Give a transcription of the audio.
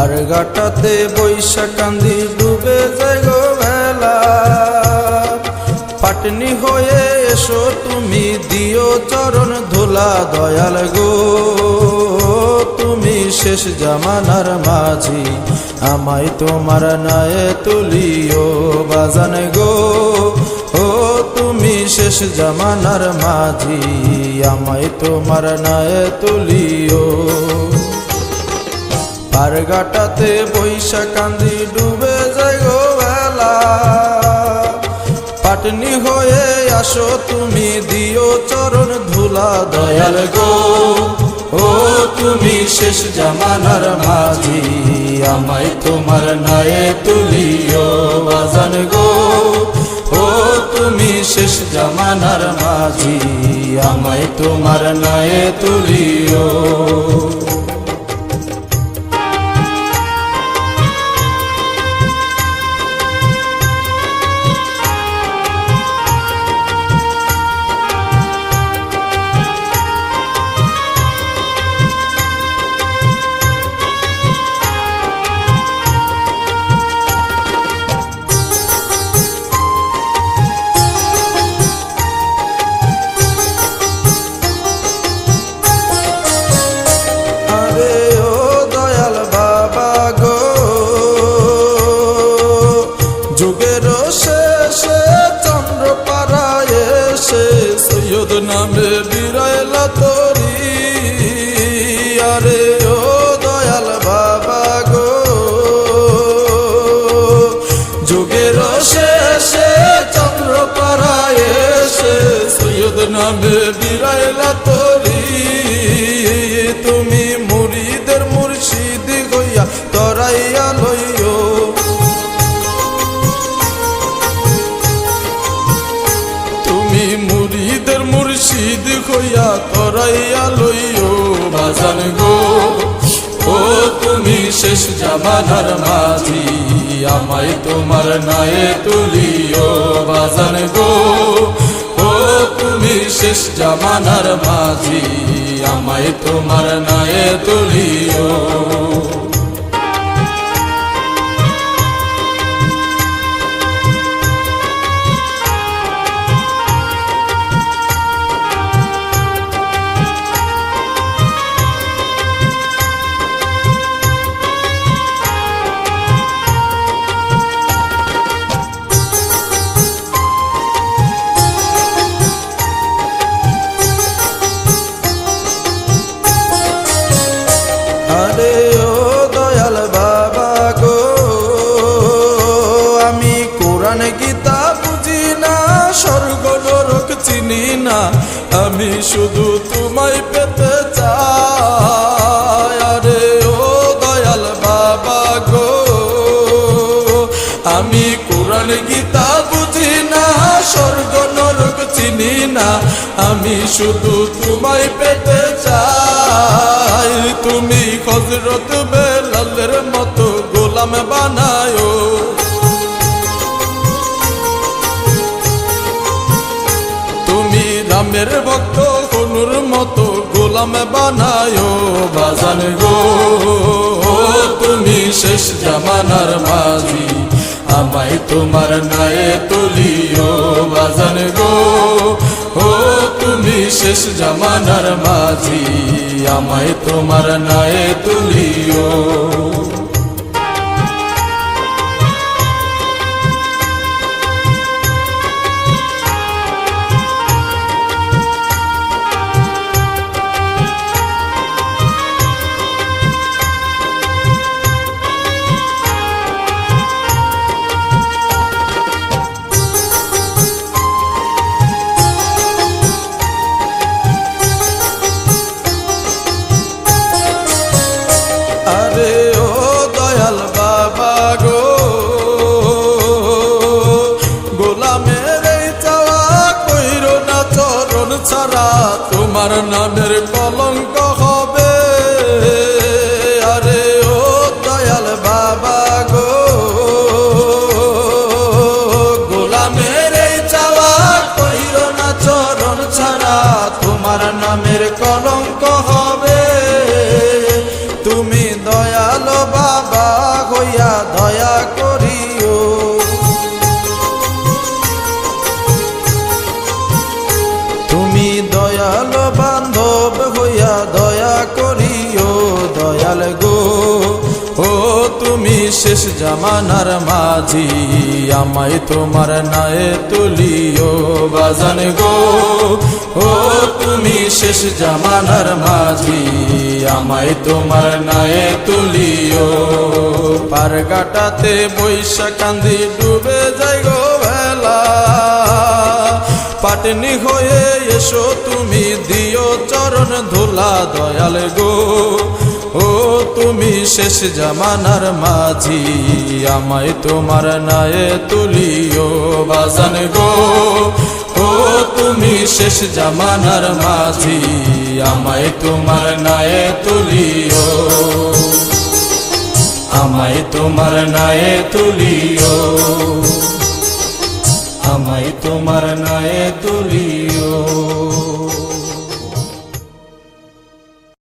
আর গাটাতে বৈশা কান্দি ডুবে যায় গো বেলা পাটনি হয়ে এসো তুমি, দিও চরণ ধুলা দয়াল গো। তুমি শেষ জামানার মাঝি, আমায় তোমার নায়ে তুলিও বাজান গো। ও তুমি শেষ জামানার মাঝি, আমায় তোমার নায়ে তুলিও। আর গাটাতে বৈশা কান্দি ডুবে যায় গো বেলা। পাটনি হয়ে আসো তুমি, দিও চরণ ধুলা দয়াল গো। ও তুমি শেষ জামানার মাঝি, আমায় তোমার নায়ে তুলিও বাজান গো। ও তুমি শেষ জামানার মাঝি, আমায় তোমার নায়ে তুলিও। মুরিদের মুর্শিদ হইয়া তরাইয়া লইও বাজান গো। ও তুমি শেষ জামানার মাঝি, আমায় তোমার নায়ে তুলিও বাজান গো। ও তুমি শেষ জামানার মাঝি, আমায় তোমার নায়ে তুলিও। আমি শুধু তোমায় পেতে চাই। আরে ও দয়াল বাবা গো, আমি কোরআন গীতা বুঝি না, স্বর্গ নরক চিনি না। আমি শুধু তোমায় পেতে চাই। তুমি হজরত বেলালের মতো গোলাম বানায় রামের ভক্ত হনুর মতো গোলাম বানায় বাজান গো। তুমি শেষ জামানার মাঝি, আমায় তোমার নায়ে তুলিও বাজান গো। ও তুমি শেষ জামানার মাঝি, আমায় তোমার নায়ে তুলিও তোমার নামের কলঙ্ক হবে। আরে ও দয়াল বাবা গো, গোলামের চাওয়া কইর না চরণ ছাড়া, তোমার নামের কলঙ্ক হবে। তুমি দয়াল বাবা শেষ জামানার মাঝি, আমায় তোমার নায়ে তুলিও, বাজান গো। ও তুমি শেষ জামানার মাঝি, আমায় তোমার নায়ে তুলিও। পার কাটাতে বৈশা কান্দি ডুবে যাই গো ভেলা পাটনি হয়ে এসো তুমি, দিও চরণ ধুলা দয়াল গো। ও তুমি শেষ জামানার মাঝি, আমায় তোমার নায়ে তুলিও বাজান গো। ও তুমি শেষ জামানার মাঝি, আমায় তোমার নায়ে তুলিও। আমায় তোমার নায়ে তুলিও। আমায় তোমার নায়ে তুলিও।